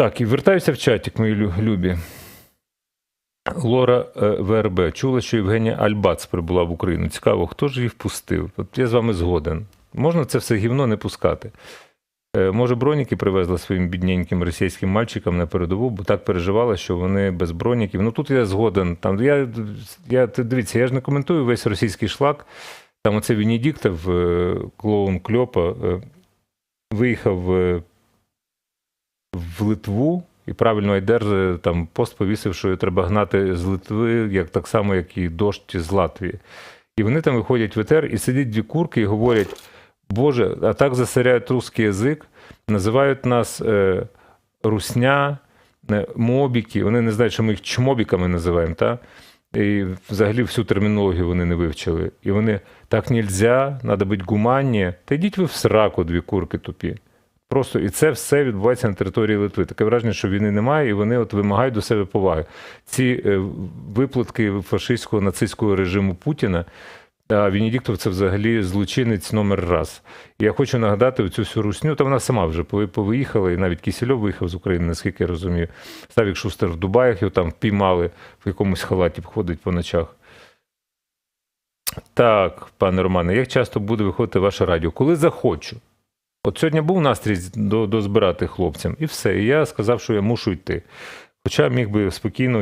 Так, і вертаюся в чатик, мої любі. Лора е, ВРБ чула, що Євгенія Альбац прибула в Україну. Цікаво, хто ж її впустив? От я з вами згоден. Можна це все гівно не пускати. Е, Може, броніки привезла своїм бідненьким російським мальчикам на передову, бо так переживала, що вони без броніків. Ну тут я згоден. Там я, я дивіться, я ж не коментую весь російський шлак. Там оце Венедіктов, е, клоун Кльопа, виїхав в Литву. І правильно Айдер е, там пост повісив, що треба гнати з Литви, як так само, як і дощ з Латвії. І вони там виходять в етер і сидять дві курки і говорять: Боже, а так засоряють русский язик, називають нас е, русня, е, мобіки. Вони не знають, що ми їх чмобіками називаємо. Та? І взагалі всю термінологію вони не вивчили. І вони так нельзя, треба бути гуманні. Та йдіть ви в сраку, дві курки тупі. Просто і це все відбувається на території Литви. Таке враження, що війни немає, і вони от вимагають до себе поваги. Ці е, виплатки фашистського нацистського режиму Путіна. А Венедіктов це взагалі злочинець номер раз. І я хочу нагадати цю всю русню, та вона сама вже пови- повиїхала, і навіть Кісельов виїхав з України, наскільки я розумію. Савік Шустер в Дубаях його там впіймали, в якомусь халаті ходить по ночах. Так, пане Романе, як часто буде виходити ваше радіо? Коли захочу. От сьогодні був настрій до, дозбирати хлопцям, і все. І я сказав, що я мушу йти. Хоча міг би спокійно